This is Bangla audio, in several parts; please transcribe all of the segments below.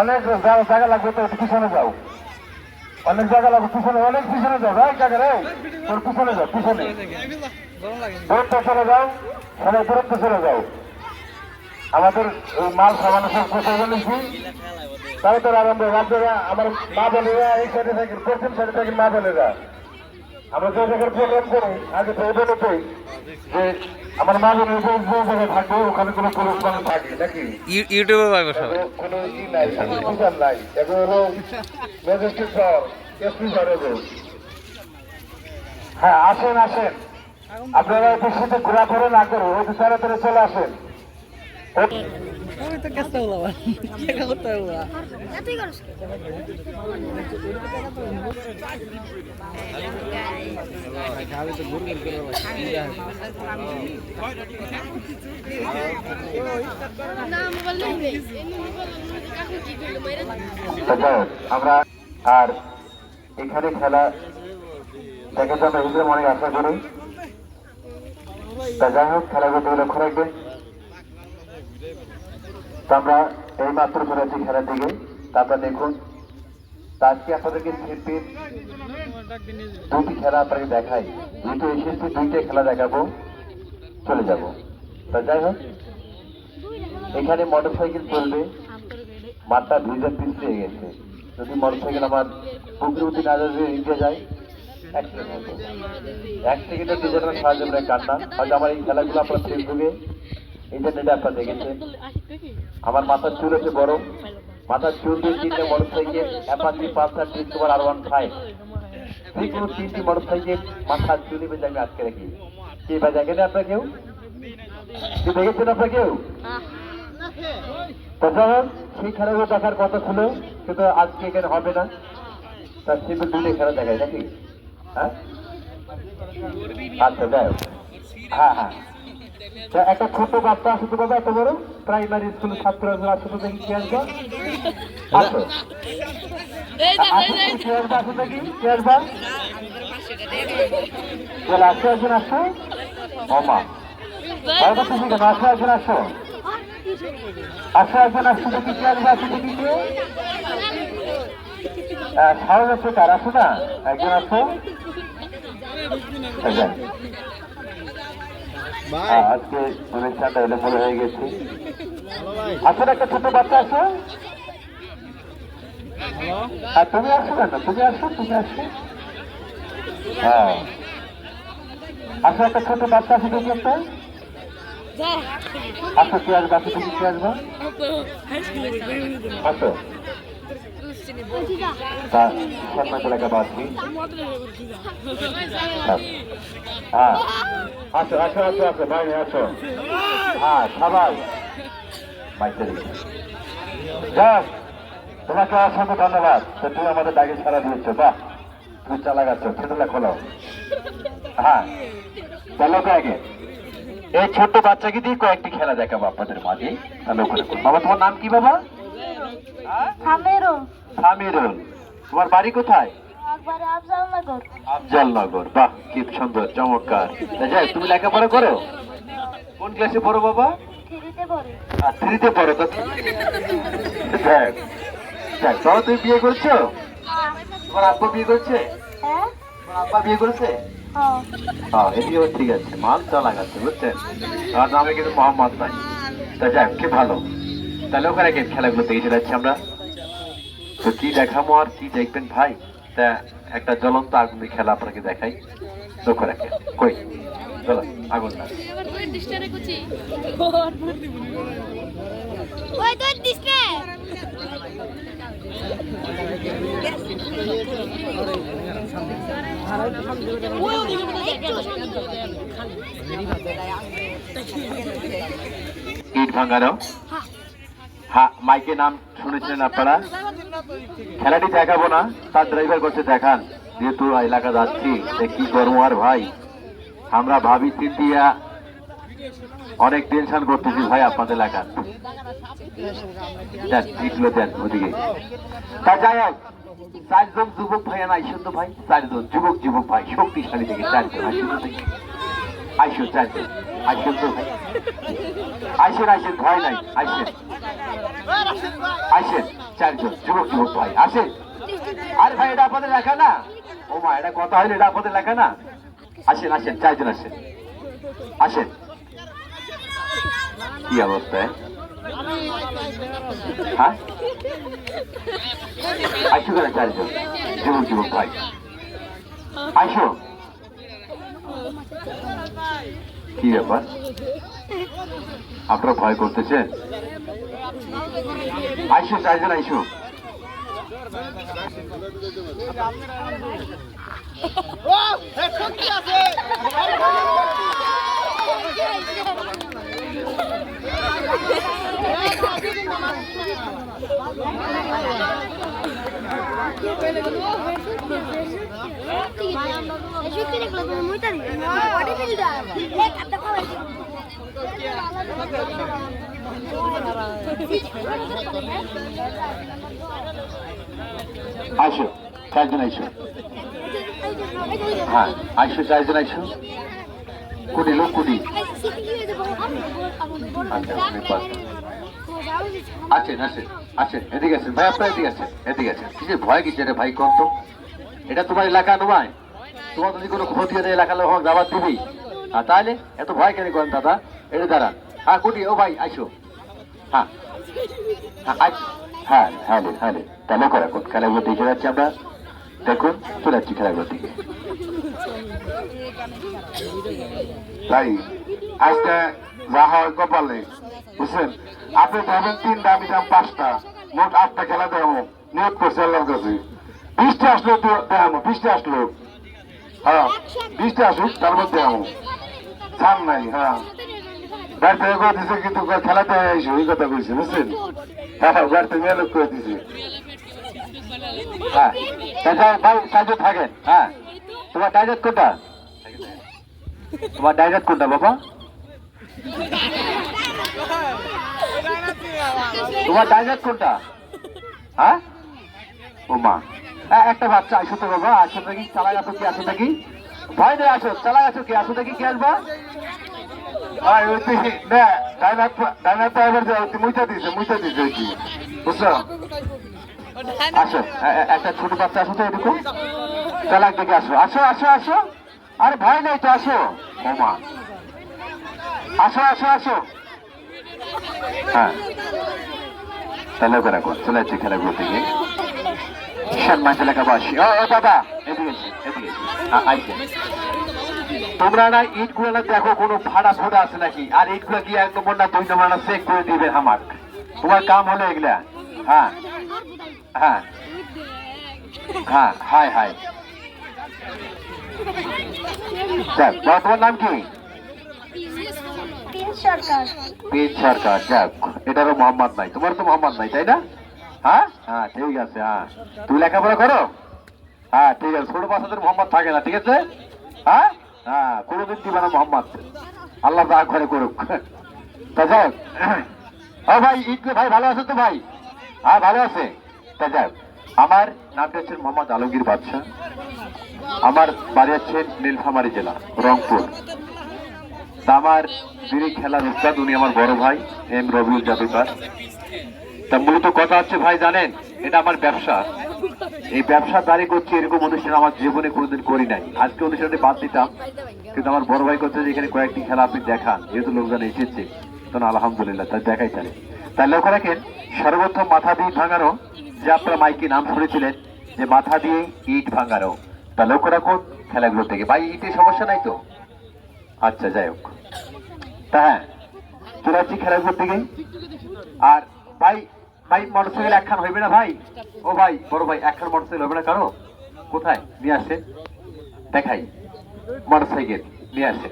অনেক জায়গা লাগবে তো পিছনে যাও। অনেক জায়গা লাগবে, পিছনে, অনেক পিছনে যাও। রাই জায়গা রে, তোর পিছনে যাও, পিছনে। দূরত্ব চলে যাও, সবাই দূরত্ব চলে যাও। আমাদের মাল সামান্য সব কোথায় বলেছি তাই তোর আরম্ভ রাজ্যরা আমার মা বোনেরা, এই সাইডে থাকি পশ্চিম সাইডে থাকি মা বোনেরা। আমরা যে জায়গায় প্রোগ্রাম করি, আগে তো নতুই যে আমার মা যে জায়গায় থাকবে ওখানে কোনো পুরুষ থাকে নাকি? ইউ- ইউটিউবে পাবে সবাই কোনো ই নাই নাই। এগুলো হলো ম্যাজিস্ট্রেট স্যার এসপি স্যার হ্যাঁ আসেন আসেন। আপনারা একটু সাথে ঘোরাফেরা না করে ওই তাড়াতাড়ি চলে আসেন। এতই করস না মোবাইল নেই মোবাইল কাকু কি করল বাইরে তো যাই হোক, আমরা আর এখানে খেলা দেখে তো আমরা হিসেবে অনেক আশা করি। তা যাই হোক খেলা করতে লক্ষ্য রাখবেন। তো আমরা এই মাত্র আছি খেলার দিকে। তারপর দেখুন আজকে আপনাদেরকে শিল্পীর দুটি খেলা আপনাকে দেখাই। যেহেতু এসেছি, দুইটা খেলা দেখাবো, চলে যাব। তা যাই হোক, এখানে মোটর সাইকেল চলবে। মাঠটা ভিজে পিছিয়ে গেছে। যদি মোটর সাইকেল আমার পুকুর উঠে না যাবে যায়, এক সেকেন্ডের দুজনের সাহায্য করে কান্না। হয়তো আমার এই খেলাগুলো আপনার ফেসবুকে ইন্টারনেটে আপনার দেখেছেন আমার মাথার চুল আছে বড়। মাথার চুল দিয়ে তিনটে motorcycle Apache Pulsar Discover R one five যে কোনো তিনটি মোটরসাইকেল মাথার চুলি বেঁধে আমি আটকে রাখি। কি বা দেখেন আপনার কেউ? কি দেখেছেন আপনার কেউ? তো যাই হোক, সেই খেলাগুলো দেখার কথা ছিল কিন্তু আজকে এখানে হবে না। তার সিম্পল খেলা দেখায় নাকি? হ্যাঁ? আচ্ছা যাই হোক। হ্যাঁ হ্যাঁ। একটা ছোট বাচ্চা আসে তো বাবা এত বড়। প্রাইমারি স্কুল ছাত্র আসে তো দেখি কি আসবা আসো। এই যে এই যে আসো, কি আসবা চলে আসো একজন আসো। ও মা তাই বলতেছি কেন আসো একজন আসো। আসো একজন আসো দেখি কি আসবে আসো দেখি কি সাহস আছে কার আসো না। একজন আসো। আজকে অনুষ্ঠানটা এলোমেলো হয়ে গেছে। আসলে একটা ছোট বাচ্চা আসো আর তুমি আসো কেন? তুমি আসো তুমি আসো। হ্যাঁ। আসো একটা ছোট বাচ্চা আসো দেখি একটা। আসো কি আসবে? আসো দেখি কি আসবে? আসো। হ্যাঁ হ্যাঁ সবাই তোমাকে অসংখ্য ধন্যবাদ তো তুমি আমাদের ডাকে সারা দিয়েছ বাহ তুমি চালা গেছো ছেলেলা খোলো হ্যাঁ চলো তো আগে এই ছোট্ট বাচ্চাকে দিয়ে কয়েকটি খেলা দেখাবো আপনাদের মাঝে বাবা, তোমার নাম কি বাবা? থামেরো সামিরুল তোমার বাড়ি কোথায়? আফজালনগর। বাহ কি সুন্দর চমৎকার। যাই তুমি লেখাপড়া করো? কোন ক্লাসে পড়ো বাবা? থ্রিতে পড়ে। তো। দেখ দেখ বাবা তুমি বিয়ে করছ? তোমার আব্বা বিয়ে করছে? হ্যাঁ। তোমার আব্বা বিয়ে করেছে? হ্যাঁ। হ্যাঁ ঠিক আছে মাল চালা গেছে বুঝছেন? আর নামে কিন্তু মোহাম্মদ নাই তা যাক কি ভালো। তাহলে ওখানে খেলাগুলো দেখে যাচ্ছি আমরা। তো কি দেখাবো আর কি দেখবেন ভাই? তা একটা জ্বলন্ত আগুনের খেলা আপনাকে দেখাই। লক্ষ্য রাখেন। কই? চলো আগুন না। ইট ভাঙানো? হ্যাঁ মাইকে নাম শুনেছিলেন আপনারা? খেলাটি দেখাবো না, তার ড্রাইভার করছে দেখান। যেহেতু এলাকা যাচ্ছি সে কি করব আর ভাই? আমরা ভাবি চিন্তিয়া অনেক টেনশন করতেছি ভাই আপনাদের এলাকা দেন জিতলো দেন ওদিকে। তা যাই হোক, চারজন যুবক ভাই না আইসো তো ভাই, চারজন যুবক যুবক ভাই, শক্তিশালী থেকে চারজন আইসো চারজন, আইসো তো ভাই। আইসেন আইসেন, ভয় নাই, আইসেন। আইসেন চারজন, যুবক যুবক ভাই, আসেন। আরে ভাই, এটা আপনাদের লেখা না? ও মা, এটা কথা হইলে এটা আপনাদের লেখা না? আসেন আসেন, চারজন আসেন। আসেন। কি অবস্থা? হ্যাঁ? আইসো কেন চারজন? যুবক যুবক ভাই। আইসো কি ব্যাপার? আপনারা ভয় করতেছেন? আইসো চারজন আইসো। সত্যি দেখল? তুমি মুইতা দিবে বডি আইসো, চারজন আইসো। হ্যাঁ আইসো, চারজন আইসো। কোটি লোক, কোটি। আছেন আছেন আছেন এদিকে আছেন ভাই, আপনার এদিকে আছেন এদিকে আছেন কি যে ভয় কিসে রে ভাই, কম তো। এটা তোমার এলাকা নয়। তোমার যদি কোনো ক্ষতি হলে এলাকার লোক দাবার দিবি আর তাহলে এত ভয় কেন করেন দাদা? এটা দাঁড়ান। হ্যাঁ কুটি ও ভাই আইসো। হ্যাঁ। হ্যাঁ হ্যাঁ হ্যাঁ রে, হ্যাঁ। তাহলে করা কোন খেলাগুলো দেখে যাচ্ছি আমরা? দেখুন চলে যাচ্ছি খেলাগুলোর দিকে তাই আজকে যা হয় কপালে বুঝছেন? আপনি যাবেন তিনটা আমি যাম পাঁচটা মোট আটটা খেলা দেবো নিয়োগ করছে আল্লাহর কাছে। বৃষ্টি আসলো তো দেখামো বৃষ্টি আসলো হ্যাঁ বৃষ্টি আসুক তার মধ্যে দেখামো ছাড় নাই হ্যাঁ। করে দিছে কিন্তু খেলাতে আইসো কইছে বুঝছেন? হ্যাঁ হ্যাঁ সাহায্য থাকেন হ্যাঁ তোমার ডাইরেক্ট কোনটা? তোমার ডাইরেক্ট কোনটা বাবা? তোমার ডাইরেক্ট কোনটা? হ্যাঁ? ও মা। হ্যাঁ, একটা বাচ্চা আসো তো বাবা আসো নাকি চালা গেছো কি? আসো নাকি? ভয় নেই আসো চালা গেছো কি? আসো নাকি? কি আসবা? আর ওই না মুইটা বুঝছ? আসো একটা ছোট বাচ্চা আসো দেখে আসো। আসো আসো আসো। আরে ভয় নেই তো, আসো। আসো আসো আসো। হ্যাঁ। তাহলে খেলাগুলো থেকে। সম্মান এলাকাবাসী ও ও এদিকে এদিকে আইসে। তোমরা না ইটগুলো না দেখো কোনো ভাড়া ফোড়া আছে নাকি? আর ইটগুলো কি এক নম্বর না দুই নম্বর না চেক করে দিবে আমার? তোমার কাম হলো এগুলা? হ্যাঁ। হ্যাঁ। হ্যাঁ হাই হাই। তোমার নাম কি? সরকার। যাক এটারও মোহাম্মদ নাই তোমার তো মোহাম্মদ নাই তাই না? হ্যাঁ? হ্যাঁ ঠিক আছে হ্যাঁ। তুমি লেখাপড়া করো? হ্যাঁ ঠিক আছে। ছোট বাচ্চাদের মোহাম্মদ থাকে না, ঠিক আছে? হ্যাঁ? হ্যাঁ কোনোদিন দিবে না মোহাম্মদ। আল্লাহ যা ঘরে করুক। তা যাক ও ভাই, ঈদ ভাই, ভালো আছে তো ভাই? হ্যাঁ ভালো আছে। তা যাক আমার নামটা হচ্ছে মোহাম্মদ আলমগীর বাদশাহ। আমার বাড়ি হচ্ছে নীলফামারী জেলা, রংপুর। তা আমার যিনি খেলার উস্তাদ, উনি আমার বড় ভাই, এম রবিউল জাদুকার। তা মূলত কথা হচ্ছে, ভাই, জানেন, এটা আমার ব্যবসা। এই ব্যবসা দাঁড়ি করছি এরকম অনুষ্ঠান আমার জীবনে কোনোদিন করি নাই। আজকে অনুষ্ঠানটি বাদ দিতাম, কিন্তু আমার বড় ভাই করছে যে এখানে কয়েকটি খেলা আপনি দেখান, যেহেতু লোকজন এসেছে। তখন আলহামদুলিল্লাহ তাই দেখাই চলে তাই লক্ষ্য রাখেন, সর্বপ্রথম মাথা দিয়ে ভাঙানো যে আপনারা মাইকে নাম শুনেছিলেন, যে মাথা দিয়ে ইট ভাঙানো। তা লক্ষ্য রাখুন, খেলাগুলো থেকে। ভাই, ইটের সমস্যা নাই তো? আচ্ছা যাই হোক। তা হ্যাঁ চলে যাচ্ছি খেলাগুলোর দিকে। আর ভাই ভাই মোটরসাইকেল একখান হইবে না ভাই? ও ভাই, বড় ভাই একখান মোটরসাইকেল হবে না কারও কোথায়? নিয়ে আসে। দেখাই। মোটরসাইকেল নিয়ে আসে।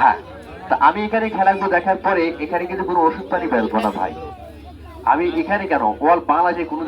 হ্যাঁ তা আমি এখানে খেলাগুলো দেখার পরে এখানে কিন্তু কোনো ওষুধ পানি বেরবো না ভাই। আমি এখানে কেন? ওয়াল বাংলাদেশে কোনো